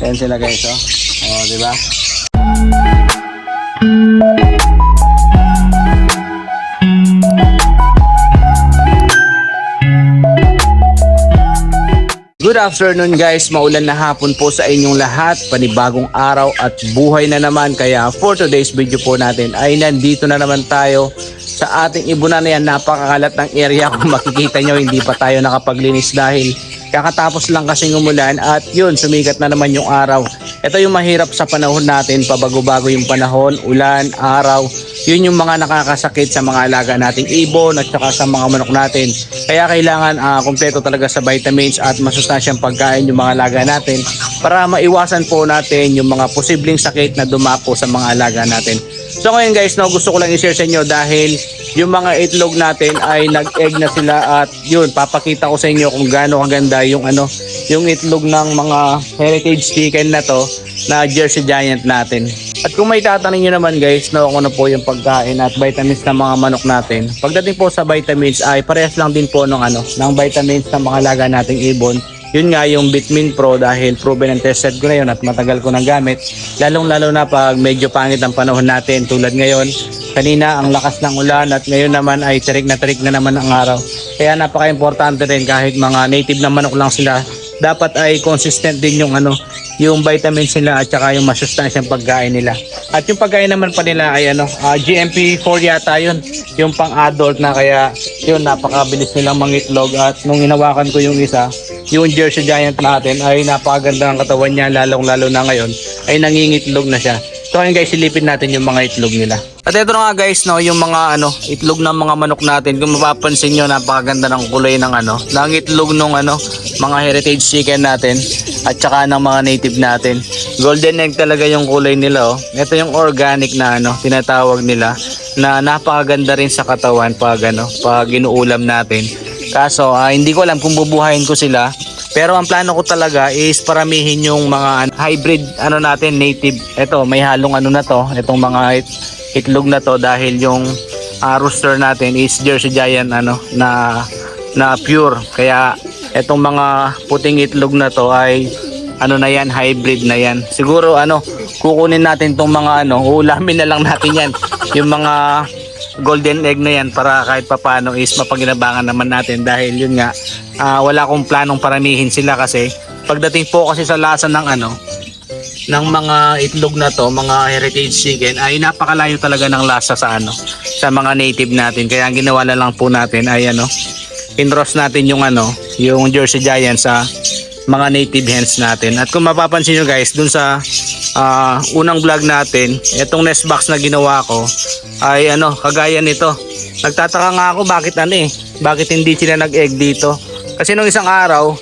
Ayan sila guys, oh. Oh, di ba? Good afternoon guys, maulan na hapon po sa inyong lahat, panibagong araw at buhay na naman. Kaya for today's video po natin ay nandito na naman tayo sa ating ibunan na yan, napakakalat ng area. Kung makikita nyo hindi pa tayo nakapaglinis dahil kakatapos lang kasing umulan at yun, sumikat na naman yung araw. Ito yung mahirap sa panahon natin, pabago-bago yung panahon, ulan, araw, yun yung mga nakakasakit sa mga alaga nating ibon at saka sa mga manok natin. Kaya kailangan ah, kumpleto talaga sa vitamins at masustansyang pagkain yung mga alaga natin para maiwasan po natin yung mga posibleng sakit na dumapo sa mga alaga natin. So ngayon guys, no, gusto ko lang i-share sa inyo dahil yung mga itlog natin ay nag-egg na sila at yun, papakita ko sa inyo kung gaano kaganda yung ano, yung itlog ng mga heritage chicken na to na Jersey Giant natin. At kung may tatanong nyo naman guys, no, kung ano po yung pagkain at vitamins ng mga manok natin. Pagdating po sa vitamins ay parehas lang din po ng ano, ng vitamins ng mga laga nating ibon. Yun nga yung Bitmin Pro dahil proven and tested ko na yun at matagal ko nang gamit. Lalong lalo na pag medyo pangit ang panahon natin tulad ngayon. Kanina ang lakas ng ulan at ngayon naman ay tirik na tirik na naman ang araw. Kaya napaka-importante rin kahit mga native na manok lang sila dapat ay consistent din yung ano yung vitamins nila at saka yung masustansyang pagkain nila. At yung pagkain naman pa nila ay ano, ah, GMP4 yata yun, yung pang-adult na kaya yun napakabilis nilang mangitlog at nung inawakan ko yung isa, yung Jersey Giant natin ay napakaganda ng katawan niya lalong lalo na ngayon ay nangingitlog na siya. So ayun guys, silipin natin yung mga itlog nila. At ito nga guys, no, yung mga ano, itlog ng mga manok natin. Kung mapapansin nyo, napakaganda ng kulay ng ano, ng itlog ng ano, mga heritage chicken natin at saka ng mga native natin. Golden egg talaga yung kulay nila, oh. Ito yung organic na ano, tinatawag nila na napakaganda rin sa katawan pag ano, pag inuulam natin. Kaso, ah, hindi ko alam kung bubuhayin ko sila. Pero ang plano ko talaga is paramihin yung mga hybrid ano natin native. Ito may halong ano na to, itong mga it- itlog na to dahil yung ah, rooster natin is Jersey Giant ano na na pure. Kaya itong mga puting itlog na to ay ano na yan, hybrid na yan. Siguro ano, kukunin natin tong mga ano, ulamin na lang natin yan. Yung mga golden egg na yan para kahit papano is mapaginabangan naman natin dahil yun nga ah, wala akong planong paramihin sila kasi pagdating po kasi sa lasa ng ano ng mga itlog na to, mga heritage chicken ay napakalayo talaga ng lasa sa ano sa mga native natin. Kaya ang ginawa na lang po natin ay ano pinross natin yung ano, yung Jersey Giant sa mga native hens natin. At kung mapapansin nyo guys, dun sa ah, unang vlog natin, itong nest box na ginawa ko ay ano, kagaya nito. Nagtataka nga ako bakit ano eh, bakit hindi sila nag-egg dito. Kasi nung isang araw,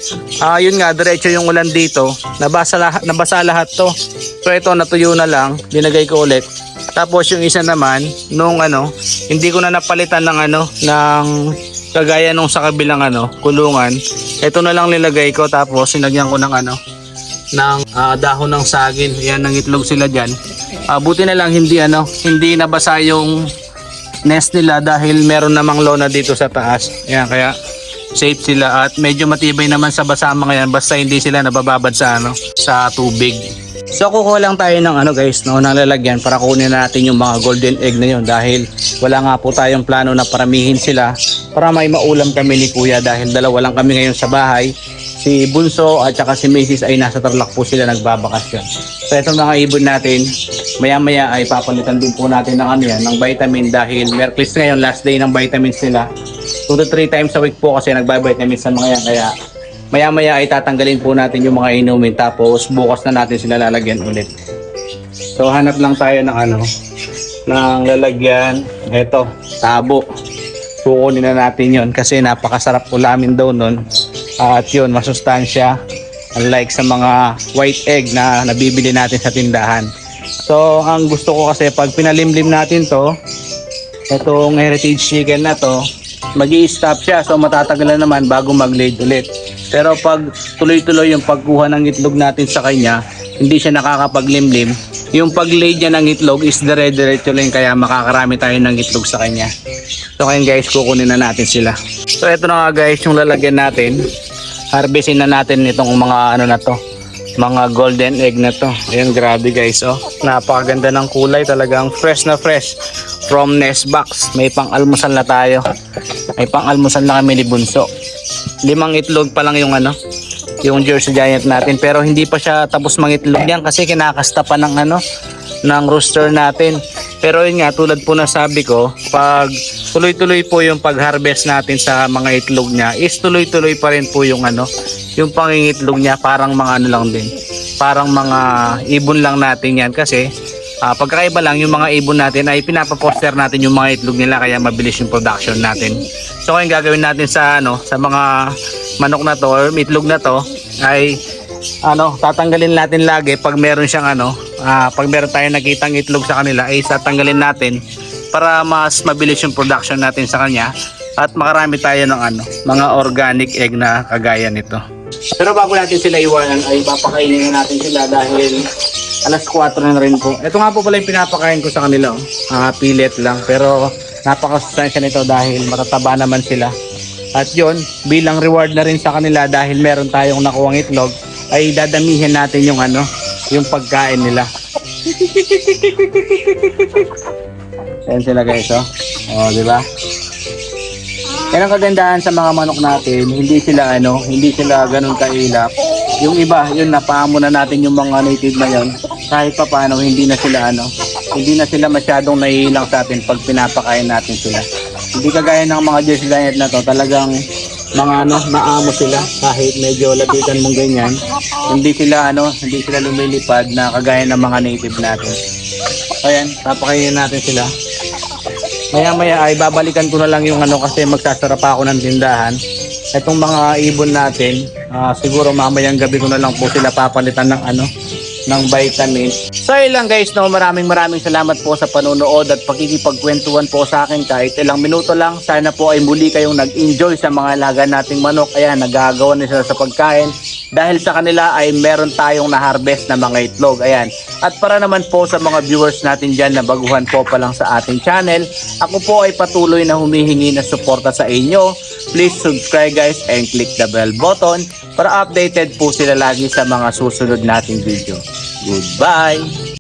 ah yun nga, diretso yung ulan dito, nabasa lahat, nabasa lahat to. So ito, natuyo na lang, linagay ko ulit. Tapos yung isa naman, nung ano, hindi ko na napalitan ng ano, ng kagaya nung sa kabilang ano, kulungan. Ito na lang nilagay ko tapos sinagyan ko ng ano, ng ah, dahon ng saging. Yan, nangitlog sila diyan. buti na lang hindi ano, hindi nabasa yung nest nila dahil meron namang lona dito sa taas. Yan, kaya safe sila at medyo matibay naman sa basa mga yan basta hindi sila nabababad sa ano, sa tubig. So kukuha lang tayo ng ano guys, no, ng lalagyan para kunin natin yung mga golden egg na yun dahil wala nga po tayong plano na paramihin sila para may maulam kami ni kuya dahil dalawa lang kami ngayon sa bahay. Si Bunso at saka si Mrs. ay nasa Tarlac po sila nagbabakasyon. So itong mga ibon natin, maya maya ay papalitan din po natin ng ano yan, ng vitamin dahil Merklis ngayon, last day ng vitamins nila. 2 to 3 times a week po kasi nagbabitamins sa mga yan kaya maya maya ay tatanggalin po natin yung mga inumin tapos bukas na natin sila lalagyan ulit. So hanap lang tayo ng ano, ng lalagyan. Eto, tabo. Kukunin na natin yon kasi napakasarap ulamin daw nun. At yun, masustansya. Unlike sa mga white egg na nabibili natin sa tindahan. So, ang gusto ko kasi pag pinalimlim natin to, itong heritage chicken na to, mag stop siya. So, matatagalan naman bago mag-laid ulit. Pero pag tuloy-tuloy yung pagkuha ng itlog natin sa kanya, hindi siya nakakapaglimlim. Yung pag-lay niya ng itlog is dire-diretso lang kaya makakarami tayo ng itlog sa kanya. So ngayon guys, kukunin na natin sila. So ito na nga guys yung lalagyan natin. harvestin na natin itong mga ano na to mga golden egg na to ayan grabe guys oh napakaganda ng kulay talagang fresh na fresh from nest box. May pang almusal na tayo. May pang almusal na kami ni Bunso. Limang itlog pa lang yung ano yung Jersey Giant natin. Pero hindi pa siya tapos mangitlog yan kasi kinakasta pa ng ano ng rooster natin. Pero yun nga tulad po na sabi ko pag tuloy-tuloy po yung pag-harvest natin sa mga itlog niya is tuloy-tuloy pa rin po yung ano yung pangingitlog niya. Parang mga ano lang din. Parang mga ibon lang natin yan kasi ah, pagkakaiba lang yung mga ibon natin ay pinapaposter natin yung mga itlog nila kaya mabilis yung production natin. So kung gagawin natin sa ano sa mga manok na to or itlog na to ay ano tatanggalin natin lagi pag meron siyang ano ah, pag meron tayong nakitang itlog sa kanila ay tatanggalin natin para mas mabilis yung production natin sa kanya at makarami tayo ng ano mga organic egg na kagaya nito. Pero bago natin sila iwanan ay papakainin na natin sila dahil alas 4 na rin po. Ito nga po pala yung pinapakain ko sa kanila. Ah, pilit lang pero napakasustansya nito dahil matataba naman sila. At yon bilang reward na rin sa kanila dahil meron tayong nakuwang itlog ay dadamihin natin yung ano, yung pagkain nila. Ayan sila guys, oh. Oh, di ba? Yan ang kagandahan sa mga manok natin, hindi sila ano, hindi sila ganun kailap. Yung iba, yun napaamo na natin yung mga native na yun. Kahit pa paano, hindi na sila ano, hindi na sila masyadong naiilang sa atin pag pinapakain natin sila. Hindi kagaya ng mga Jersey Giant na to, talagang mga ano, maamo sila kahit medyo lapitan mong ganyan. Hindi sila ano, hindi sila lumilipad na kagaya ng mga native natin. Ayan, papakainin natin sila. Maya maya ay babalikan ko na lang yung ano kasi magsasara pa ako ng tindahan. Itong mga ibon natin, ah, siguro mamayang gabi ko na lang po sila papalitan ng ano, ng vitamins. So yun lang guys, no, maraming maraming salamat po sa panonood at pagkikipagkwentuhan po sa akin kahit ilang minuto lang. Sana po ay muli kayong nag-enjoy sa mga alaga nating manok. Ayan, nagagawa na sila sa pagkain. Dahil sa kanila ay meron tayong na-harvest na mga itlog. Ayan. At para naman po sa mga viewers natin dyan na baguhan po pa lang sa ating channel, ako po ay patuloy na humihingi ng suporta sa inyo. Please subscribe guys and click the bell button para updated po sila lagi sa mga susunod nating video. Goodbye!